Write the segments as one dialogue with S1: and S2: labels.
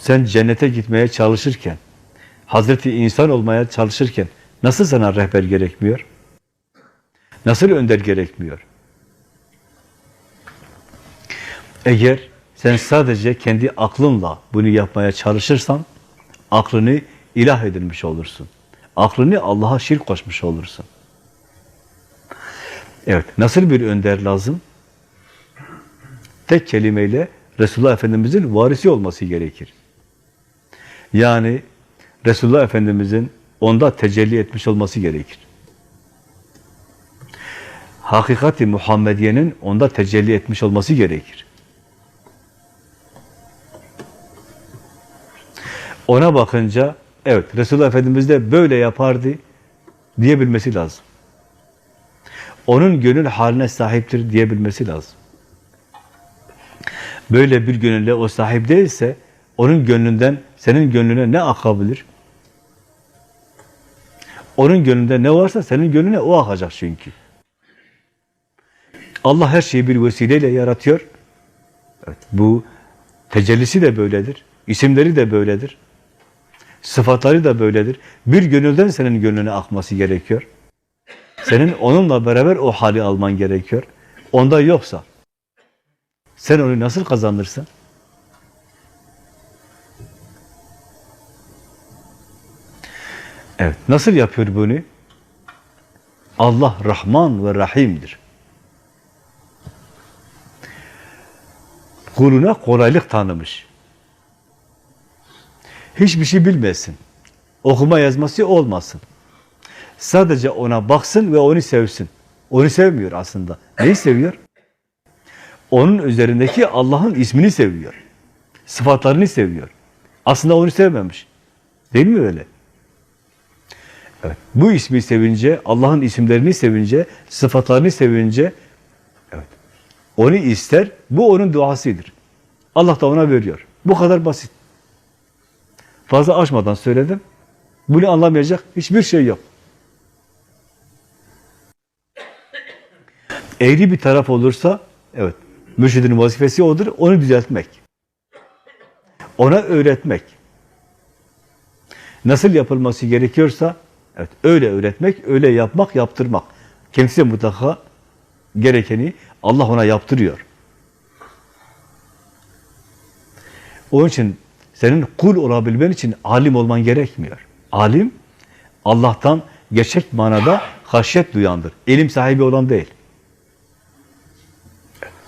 S1: Sen cennete gitmeye çalışırken, Hazreti insan olmaya çalışırken nasıl sana rehber gerekmiyor? Nasıl önder gerekmiyor? Eğer sen sadece kendi aklınla bunu yapmaya çalışırsan, aklını ilah edilmiş olursun. Aklını Allah'a şirk koşmuş olursun. Evet, nasıl bir önder lazım? Tek kelimeyle Resulullah Efendimiz'in varisi olması gerekir. Yani Resulullah Efendimiz'in onda tecelli etmiş olması gerekir. Hakikati Muhammediye'nin onda tecelli etmiş olması gerekir. Ona bakınca, evet Resulullah Efendimiz de böyle yapardı diyebilmesi lazım. Onun gönül haline sahiptir diyebilmesi lazım. Böyle bir gönülle o sahip değilse, onun gönlünden senin gönlüne ne akabilir? Onun gönlünde ne varsa senin gönlüne o akacak çünkü. Allah her şeyi bir vesileyle yaratıyor. Evet, bu tecellisi de böyledir. İsimleri de böyledir. Sıfatları da böyledir. Bir gönülden senin gönlüne akması gerekiyor. Senin onunla beraber o hali alman gerekiyor. Onda yoksa sen onu nasıl kazanırsın? Evet, nasıl yapıyor bunu? Allah Rahman ve Rahim'dir. Kuluna kolaylık tanımış. Hiçbir şey bilmesin. Okuma yazması olmasın. Sadece ona baksın ve onu sevsin. Onu sevmiyor aslında. Neyi seviyor? Onun üzerindeki Allah'ın ismini seviyor. Sıfatlarını seviyor. Aslında onu sevmemiş. Değil mi öyle? Evet. Bu ismi sevince, Allah'ın isimlerini sevince, sıfatlarını sevince, evet. Onu ister, bu onun duasıdır. Allah da ona veriyor. Bu kadar basit. Fazla açmadan söyledim. Bunu anlamayacak hiçbir şey yok. Eğri bir taraf olursa, evet, mürşidin vazifesi odur, onu düzeltmek. Ona öğretmek. Nasıl yapılması gerekiyorsa, evet, öyle öğretmek, öyle yapmak, yaptırmak. Kendisi mutlaka gerekeni Allah ona yaptırıyor. Onun için senin kul olabilmen için alim olman gerekmiyor. Alim, Allah'tan gerçek manada haşyet duyandır. İlim sahibi olan değil.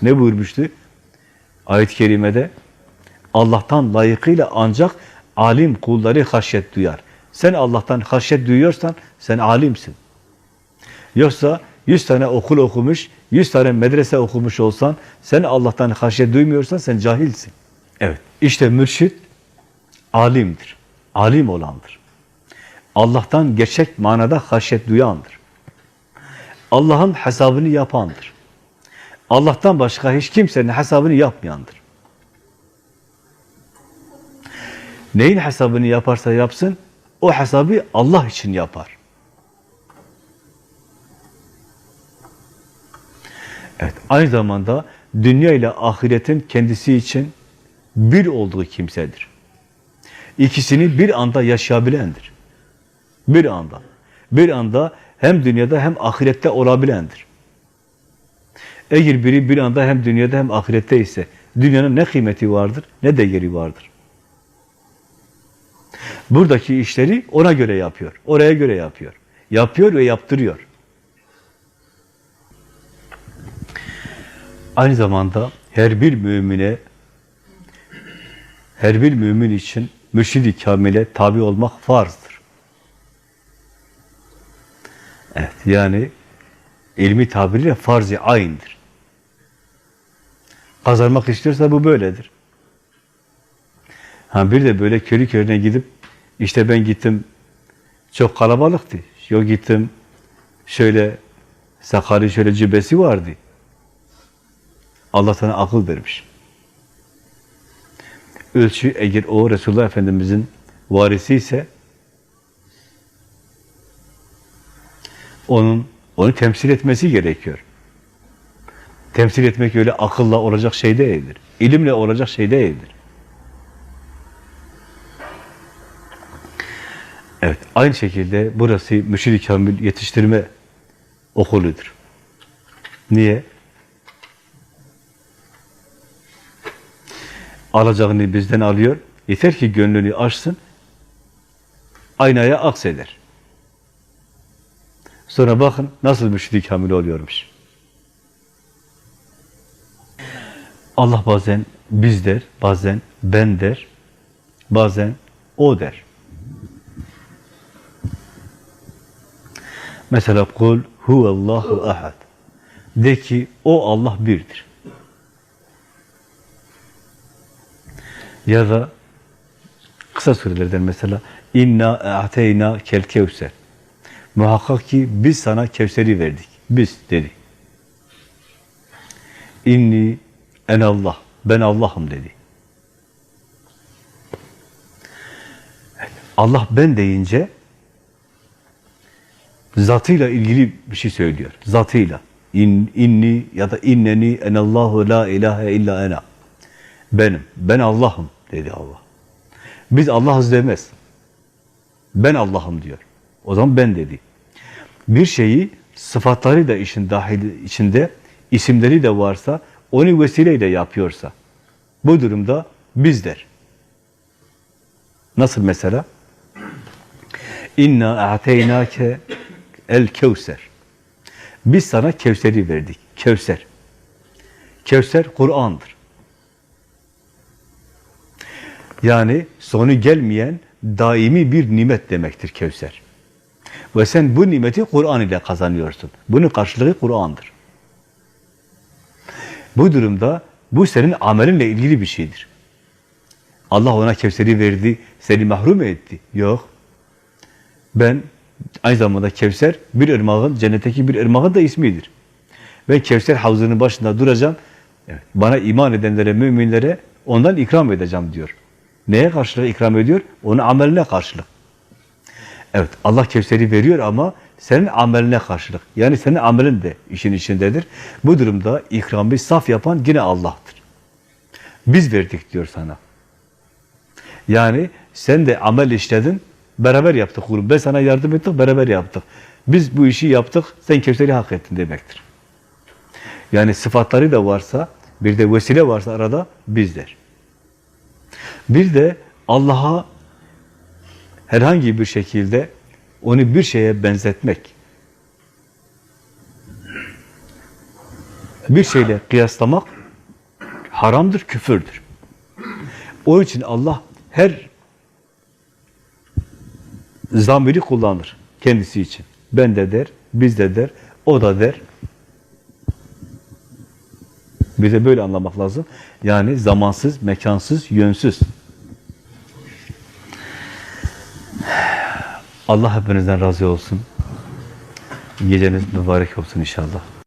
S1: Ne buyurmuştu? Ayet-i kerimede Allah'tan layıkıyla ancak alim kulları haşyet duyar. Sen Allah'tan haşyet duyuyorsan sen alimsin. Yoksa 100 tane okul okumuş, 100 tane medrese okumuş olsan, sen Allah'tan haşyet duymuyorsan sen cahilsin. Evet, işte mürşit alimdir. Alim olandır. Allah'tan gerçek manada haşyet duyandır. Allah'ın hesabını yapandır. Allah'tan başka hiç kimsenin hesabını yapmayandır. Neyin hesabını yaparsa yapsın, o hesabı Allah için yapar. Evet, aynı zamanda dünya ile ahiretin kendisi için bir olduğu kimsedir. İkisini bir anda yaşayabilendir. Bir anda. Bir anda hem dünyada hem ahirette olabilendir. Eğer biri bir anda hem dünyada hem ahirette ise dünyanın ne kıymeti vardır ne değeri vardır. Buradaki işleri ona göre yapıyor. Oraya göre yapıyor. Yapıyor ve yaptırıyor. Aynı zamanda her bir mümine her bir mümin için mürşid-i kamile tabi olmak farzdır. Evet, yani ilmi tabiriyle farz-ı ayn'dir. Kazanmak istiyorsa bu böyledir. Ha bir de böyle körü körüne gidip işte ben gittim çok kalabalıktı. Yok gittim şöyle sakali şöyle cübbesi vardı. Allah sana akıl vermiş. Ölçü eğer o Resulullah Efendimizin varisi ise onun onu temsil etmesi gerekiyor. Temsil etmek öyle akılla olacak şey değildir. İlimle olacak şey değildir. Evet, aynı şekilde burası mürşid-i kamil yetiştirme okuludur. Niye? Alacağını bizden alıyor. Yeter ki gönlünü açsın, aynaya akseder. Sonra bakın nasıl mürşid-i kamil oluyormuş. Allah bazen biz der, bazen ben der, bazen o der. Mesela kul huvallahu ahad. De ki o Allah birdir. Ya da kısa surelerden mesela inna a'teyna kel kevser. Muhakkak ki biz sana Kevser'i verdik. Biz dedi. İnni en Allah. Ben Allah'ım dedi. Allah ben deyince zatıyla ilgili bir şey söylüyor. Zatıyla. İn, inni ya da inneni enallahu la ilahe illa ena. Benim. Ben Allah'ım dedi Allah. Biz Allah'ız demez. Ben Allah'ım diyor. O zaman ben dedi. Bir şeyi sıfatları da işin dahil içinde, isimleri de varsa, onu vesileyle yapıyorsa, bu durumda biz der. Nasıl mesela? İnna a'teynake el kevser. Biz sana Kevser'i verdik. Kevser. Kevser Kur'an'dır. Yani sonu gelmeyen daimi bir nimet demektir Kevser. Ve sen bu nimeti Kur'an ile kazanıyorsun. Bunun karşılığı Kur'an'dır. Bu durumda bu senin amelinle ilgili bir şeydir. Allah ona Kevser'i verdi, seni mahrum etti. Yok. Ben aynı zamanda Kevser bir ırmağın, cennetteki bir ırmağın da ismidir. Ben Kevser havzının başında duracağım. Evet, bana iman edenlere, müminlere ondan ikram edeceğim diyor. Neye karşılık ikram ediyor? Onun ameline karşılık. Evet, Allah Kevser'i veriyor ama senin ameline karşılık. Yani senin amelin de işin içindedir. Bu durumda ikramı saf yapan yine Allah'tır. Biz verdik diyor sana. Yani sen de amel işledin, beraber yaptık kulum. Ben sana yardım ettik, beraber yaptık. Biz bu işi yaptık, sen Kevser'i hak ettin demektir. Yani sıfatları da varsa, bir de vesile varsa arada bizler. Bir de Allah'a herhangi bir şekilde onu bir şeye benzetmek, bir şeyle kıyaslamak haramdır, küfürdür. O için Allah her zamiri kullanır kendisi için. Ben de der, biz de der, o da der. Bize böyle anlamak lazım. Yani zamansız, mekansız, yönsüz. Allah hepinizden razı olsun. Geceniz mübarek olsun inşallah.